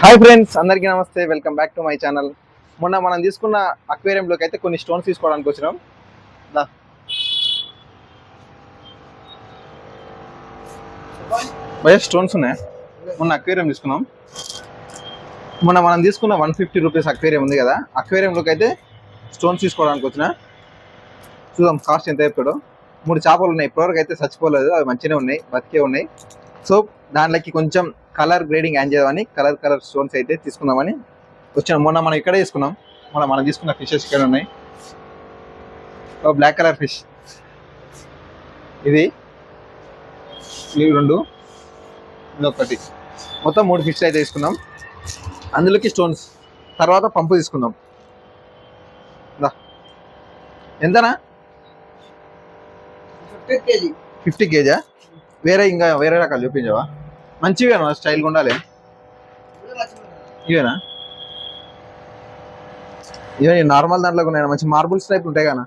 Hi friends అందరికీ నమస్తే. Welcome back to my channel. మొన్న మనం తీసుకున్న అక్వేరియంలోకి అయితే కొన్ని స్టోన్స్ తీసుకోవడానికి వచ్చినాం. దా. భయ స్టోన్స్ ఉన్నాయి? మొన్న అక్వేరియం తీసుకున్నాం. మొన్న మనం తీసుకున్న వన్ ఫిఫ్టీ రూపీస్ అక్వేరియం ఉంది కదా అక్వేరియంలోకి అయితే స్టోన్స్ తీసుకోవడానికి వచ్చిన. చూద్దాం కాస్ట్ ఎంత చెప్తాడో. మూడు చేపలు ఉన్నాయి ఇప్పటివరకు అయితే చచ్చిపోలేదు. అవి మంచిగానే ఉన్నాయి బతికే ఉన్నాయి. సో దాంట్లోకి కొంచెం కలర్ గ్రేడింగ్ యాడ్ చేద్దామని కలర్ కలర్ స్టోన్స్ అయితే తీసుకుందామని వచ్చాం. మొన్న మనం ఇక్కడే తీసుకున్నాం. మొన్న మనం తీసుకున్న ఫిషెస్ ఇక్కడ ఉన్నాయి. బ్లాక్ కలర్ ఫిష్ ఇది ఇవి రెండు. ఇదొకటి మొత్తం మూడు ఫిష్ అయితే తీసుకున్నాం. అందులోకి స్టోన్స్ తర్వాత పంపు తీసుకుందాం. ఎంతనా? Fifty KG. ఫిఫ్టీ కేజా వేరే ఇంకా వేరే రకాలు చూపించవా? మంచిగా స్టైల్గా ఉండాలి. ఇవేనా? ఇవే నార్మల్ దాంట్లో ఉన్నాయి? మంచి మార్బుల్స్ టైప్ ఉంటాయి కదా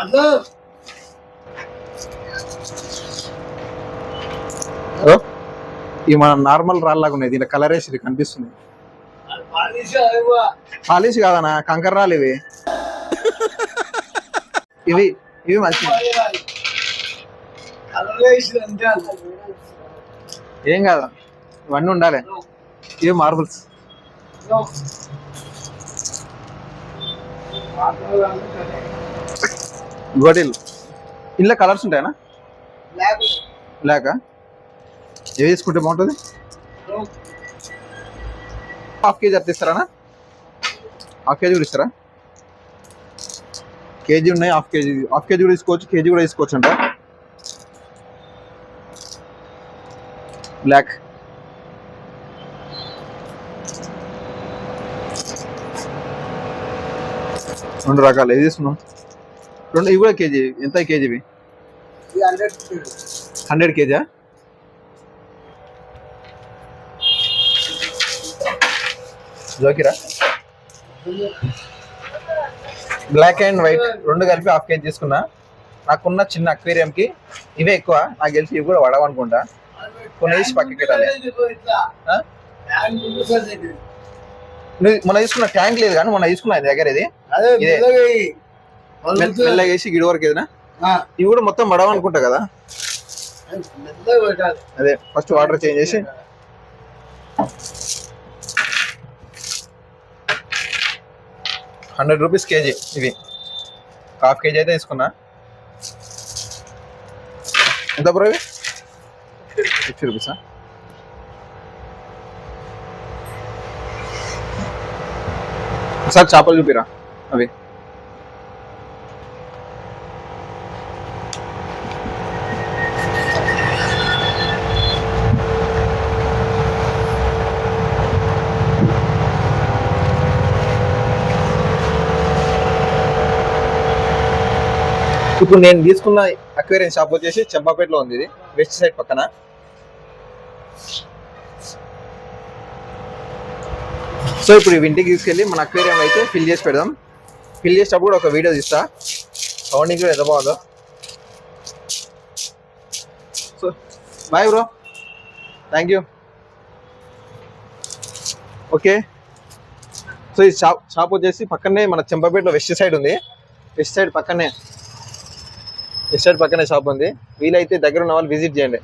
అదో ఇవి మన నార్మల్ రాళ్ళగా ఉన్నాయి. దీంట్లో కలర్ వేసి కనిపిస్తుంది. పాలిష్ కాదనా కంకర రాళ్ళు ఇవి. ఇవి ఇవి మంచి ఏం కాదు. ఇవన్నీ ఉండాలి. ఇవి మార్బుల్స్ గోడీలు ఇందులో కలర్స్ ఉంటాయనా? లేక ఏవి తీసుకుంటే బాగుంటుంది? హాఫ్ కేజీ అట్లా ఇస్తారా హాఫ్ కేజీ కూడా ఇస్తారా? కేజీ ఉన్నాయి హాఫ్ కేజీ హాఫ్ కేజీ కూడా తీసుకోవచ్చు కేజీ కూడా తీసుకోవచ్చు అంట. బ్లాక్. రెండు రకాలు. ఏది తీసుకున్నాం రెండు ఇవి కూడా కేజీ. ఎంత కేజీవి? హండ్రెడ్ కేజా. జోకిరా? బ్లాక్ అండ్ వైట్ రెండు కలిపి హాఫ్ కేజీ తీసుకున్నా. నాకున్న చిన్న aquarium కి ఇవే ఎక్కువ. నాకు తెలిసి ఇవి కూడా పడవు అనుకుంటా కొన్ని వేసి పక్కకి? నువ్వు మొన్న తీసుకున్న ట్యాంక్ లేదు కానీ మొన్న తీసుకున్నా దగ్గర ఇది. మెల్లగా వేసి గిడి వరకు ఏదైనా? ఇవి కూడా మొత్తం పడవ అనుకుంటా కదా. అదే ఫస్ట్ వాటర్ చేంజ్ చేసి. హండ్రెడ్ రూపీస్ కేజీ ఇవి. హాఫ్ కేజీ అయితే తీసుకున్నా. ఎంత బ్రో ఇవి? ఫిఫ్టీ రూపీసా సార్ చేపలు చూపిరా అవి. ఇప్పుడు నేను తీసుకున్న అక్వేరియం షాప్ వచ్చేసి చెంపాపేటలో ఉంది ఇది. వెస్ట్ సైడ్ పక్కన. సో ఇప్పుడు ఇవి ఇంటికి తీసుకెళ్ళి మన అక్వేరియం అయితే ఫిల్ చేసి పెడదాం. ఫిల్ చేసేటప్పుడు కూడా ఒక వీడియో తీస్తా. సౌండింగ్ కూడా ఎంత బాగుందో. So bye bro thank you okay so ఈ షాప్ షాప్ వచ్చేసి పక్కనే మన చెంపపేటలో వెస్ట్ సైడ్ ఉంది. వెస్ట్ సైడ్ పక్కనే. వెస్ట్ సైడ్ పక్కనే షాప్ ఉంది. వీలైతే దగ్గర ఉన్న వాళ్ళు విజిట్ చేయండి.